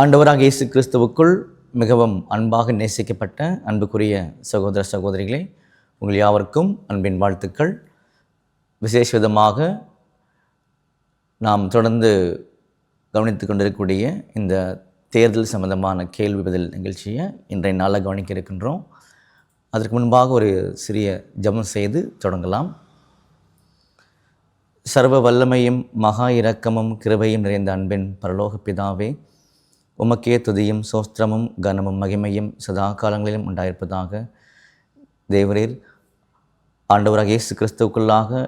ஆண்டவராக இயேசு கிறிஸ்துவுக்குள் மிகவும் அன்பாக நேசிக்கப்பட்ட அன்புக்குரிய சகோதர சகோதரிகளே உங்கள் யாவருக்கும் அன்பின் வாழ்த்துக்கள். விசேஷ விதமாக நாம் தொடர்ந்து கவனித்து கொண்டிருக்கக்கூடிய இந்த தேர்தல் சம்பந்தமான கேள்வி பதில் நிகழ்ச்சியை இன்றைய நாளாக கவனிக்க இருக்கின்றோம். அதற்கு முன்பாக ஒரு சிறிய ஜபம் செய்து தொடங்கலாம். சர்வ வல்லமையும் மகா இரக்கமும் கிருபையும் நிறைந்த அன்பின் பரலோக பிதாவே உமக்கே துதியும் சோஸ்திரமும் கனமும் மகிமையும் சதா காலங்களிலும் உண்டாயிருப்பதாக தேவரீர் ஆண்டவராக இயேசு கிறிஸ்துவுக்குள்ளாக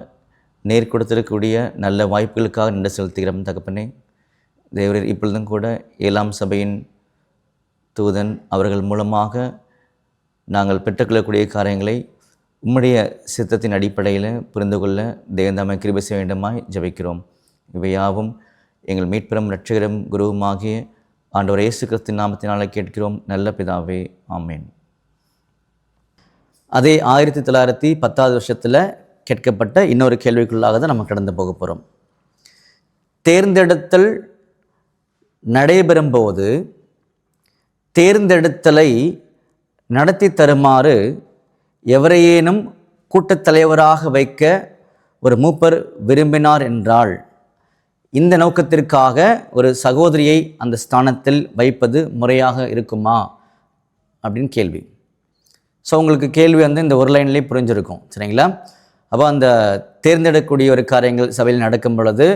நேர் கொடுத்திருக்கக்கூடிய நல்ல வாய்ப்புகளுக்காக நின்று செலுத்துகிறோம் தகப்பனே. தேவரீர் இப்பொழுதும் கூட ஏழாம் சபையின் தூதன் அவர்கள் மூலமாக நாங்கள் பெற்றுக்கொள்ளக்கூடிய காரியங்களை உம்முடைய சித்தத்தின் அடிப்படையில் புரிந்து கொள்ள தேவந்தாமை கிருபை செய்ய வேண்டுமாய் ஜபிக்கிறோம். இவையாவும் எங்கள் மீட்பெறும் இரட்சகரும் குருவுமாகிய ஆண்டவர் இயேசு கிறிஸ்து நாமத்தினால கேட்கிறோம். நல்ல பிதாவே ஆமேன். அதே ஆயிரத்தி தொள்ளாயிரத்தி பத்தாவது வருஷத்தில் கேட்கப்பட்ட இன்னொரு கேள்விக்குள்ளாக தான் நம்ம கடந்து போக போகிறோம் தேர்ந்தெடுத்தல் நடைபெறும்போது தேர்ந்தெடுத்தலை நடத்தி தருமாறு எவரையேனும் கூட்டத் தலைவராக வைக்க ஒரு மூப்பர் விரும்பினார் என்றால் இந்த நோக்கத்திற்காக ஒரு சகோதரியை அந்த ஸ்தானத்தில் வைப்பது முறையாக இருக்குமா? அப்படின்னு கேள்வி. ஸோ உங்களுக்கு கேள்வி வந்து இந்த ஒரு லைன்லேயே புரிஞ்சிருக்கும் சரிங்களா? அப்போ அந்த தேர்ந்தெடுக்கக்கூடிய ஒரு காரியங்கள் சபையில் நடக்கும் பொழுது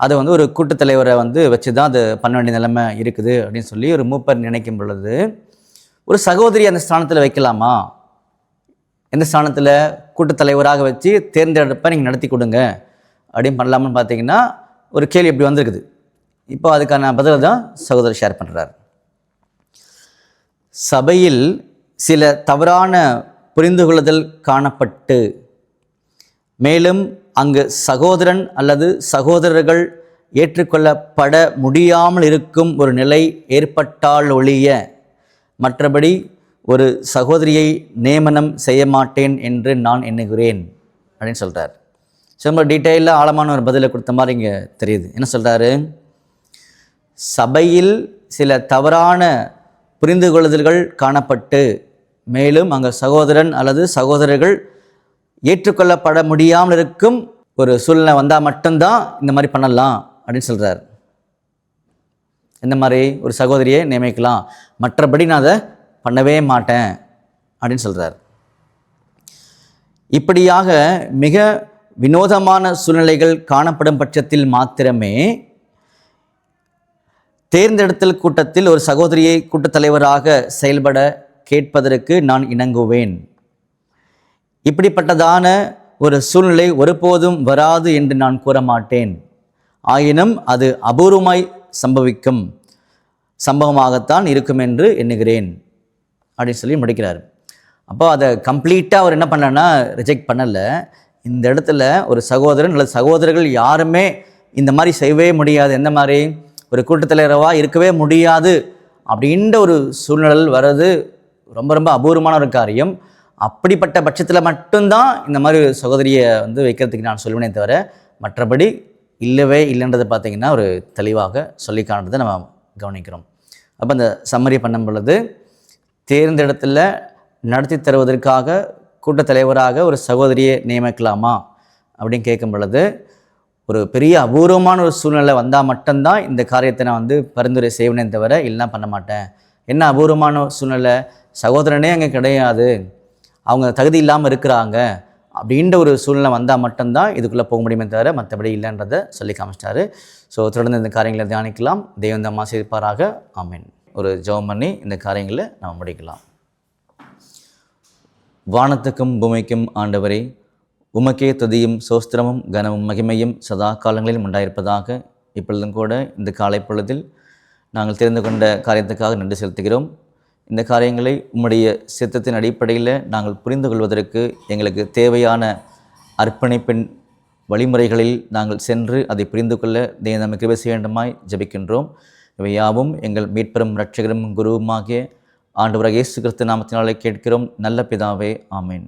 அதை வந்து ஒரு கூட்டத்தலைவரை வந்து வச்சு தான் அது பண்ண வேண்டிய நிலைமை இருக்குது அப்படின்னு சொல்லி ஒரு மூப்பர் நினைக்கும் பொழுது ஒரு சகோதரி அந்த ஸ்தானத்தில் வைக்கலாமா? எந்த ஸ்தானத்தில் கூட்டத்தலைவராக வச்சு தேர்ந்தெடுப்பை நீங்கள் நடத்தி கொடுங்க அப்படின்னு பண்ணலாமான்னு பார்த்தீங்கன்னா ஒரு கேள்வி இப்படி வந்திருக்குது. இப்போ அதுக்கான பதிலை தான் சகோதரர் ஷேர் பண்ணுறார் சபையில் சில தவறான புரிந்துகொள்ளுதல் காணப்பட்டு மேலும் அங்கு சகோதரன் அல்லது சகோதரர்கள் ஏற்றுக்கொள்ளப்பட முடியாமல் இருக்கும் ஒரு நிலை ஏற்பட்டால் ஒழிய மற்றபடி ஒரு சகோதரியை நியமனம் செய்ய மாட்டேன் என்று நான் எண்ணுகிறேன் அப்படின்னு சொல்கிறார் ரொம்ப டீட்டெயிலாக ஆழமான ஒரு பதிலை கொடுத்த மாதிரி இங்கே தெரியுது. என்ன சொல்கிறாரு சபையில் சில தவறான புரிந்து கொள்ளுதல்கள் காணப்பட்டு மேலும் அங்கே சகோதரன் அல்லது சகோதரர்கள் ஏற்றுக்கொள்ளப்பட முடியாமல் இருக்கும் ஒரு சூழ்நிலை வந்தால் மட்டும்தான் இந்த மாதிரி பண்ணலாம் அப்படின்னு சொல்கிறார் இந்த மாதிரி ஒரு சகோதரியை நியமிக்கலாம். மற்றபடி நான் அதை பண்ணவே மாட்டேன் அப்படின்னு சொல்கிறார் இப்படியாக மிக வினோதமான சூழ்நிலைகள் காணப்படும் பட்சத்தில் மாத்திரமே தேர்ந்தெடுத்தல் கூட்டத்தில் ஒரு சகோதரியை கூட்டத்தலைவராக செயல்பட கேட்பதற்கு நான் இணங்குவேன். இப்படிப்பட்டதான ஒரு சூழ்நிலை ஒருபோதும் வராது என்று நான் கூற மாட்டேன் ஆயினும் அது அபூர்வமாய் சம்பவிக்கும் சம்பவமாகத்தான் இருக்கும் என்று எண்ணுகிறேன். அப்படின்னு சொல்லி முடிக்கிறார். அப்போ அதை கம்ப்ளீட்டாக அவர் என்ன பண்ணலன்னா ரிஜெக்ட் பண்ணலை. இந்த இடத்துல ஒரு சகோதரன் அல்லது சகோதரர்கள் யாருமே இந்த மாதிரி செய்யவே முடியாது. எந்த மாதிரி? ஒரு கூட்டத்தலைவராக இருக்கவே முடியாது அப்படின்ற ஒரு சூழ்நிலை வர்றது ரொம்ப ரொம்ப அபூர்வமான ஒரு காரியம். அப்படிப்பட்ட பட்சத்தில் மட்டும்தான் இந்த மாதிரி சகோதரியை வந்து வைக்கிறதுக்கு நான் சொல்லுவேனே தவிர மற்றபடி இல்லவே இல்லைன்றது பார்த்திங்கன்னா ஒரு தெளிவாக சொல்லி காணுறதை நம்ம கவனிக்கிறோம். அப்போ அந்த சம்மரி பண்ணும் பொழுது தேர்ந்தெடுத்தில் நடத்தி தருவதற்காக கூட்டத் தலைவராக ஒரு சகோதரியை நியமிக்கலாமா அப்படின்னு கேட்கும் பொழுது ஒரு பெரிய அபூர்வமான ஒரு சூழ்நிலை வந்தால் மட்டும்தான் இந்த காரியத்தை நான் வந்து பரிந்துரை செய்வேனே தவிர இல்லைனா பண்ண மாட்டேன். என்ன அபூர்வமான சூழ்நிலை? சகோதரனே அங்கே கிடையாது. அவங்க தகுதி இல்லாமல் இருக்கிறாங்க. அப்படின்ற ஒரு சூழ்நிலை வந்தால் மட்டும்தான் இதுக்குள்ளே போக முடியுமே தவிர மற்றபடி இல்லைன்றதை சொல்லி காமிச்சிட்டாரு. ஸோ தொடர்ந்து இந்த காரியங்களை தியானிக்கலாம். தெய்வந்தம் ஆசிரிப்பாராக ஆமீன். ஒரு ஜெபம் பண்ணி இந்த காரியங்களை நம்ம முடிக்கலாம். வானத்துக்கும் பூமிக்கும் ஆண்டவரே உமக்கே துதியும் சோஸ்திரமும் கனமும் மகிமையும் சதா காலங்களிலும் உண்டாயிருப்பதாக இப்பொழுதும் கூட இந்த காலை பொழுதில் நாங்கள் தெரிந்து கொண்ட காரியத்துக்காக நன்றி செலுத்துகிறோம். இந்த காரியங்களை உம்முடைய சித்தத்தின் அடிப்படையில் நாங்கள் புரிந்து கொள்வதற்கு எங்களுக்கு தேவையான அர்ப்பணிப்பின் வழிமுறைகளில் நாங்கள் சென்று அதை புரிந்து கொள்ள தேவ நமக்கு கிருபை செய்ய வேண்டுமாய் இவை யாவும் எங்கள் மீட்பெரும் இரட்சகரும் குருவுமாகிய ஆண்டவராக இயேசு கிறிஸ்து நாமத்தினாலே கேட்கிறோம். நல்ல பிதாவே ஆமேன்.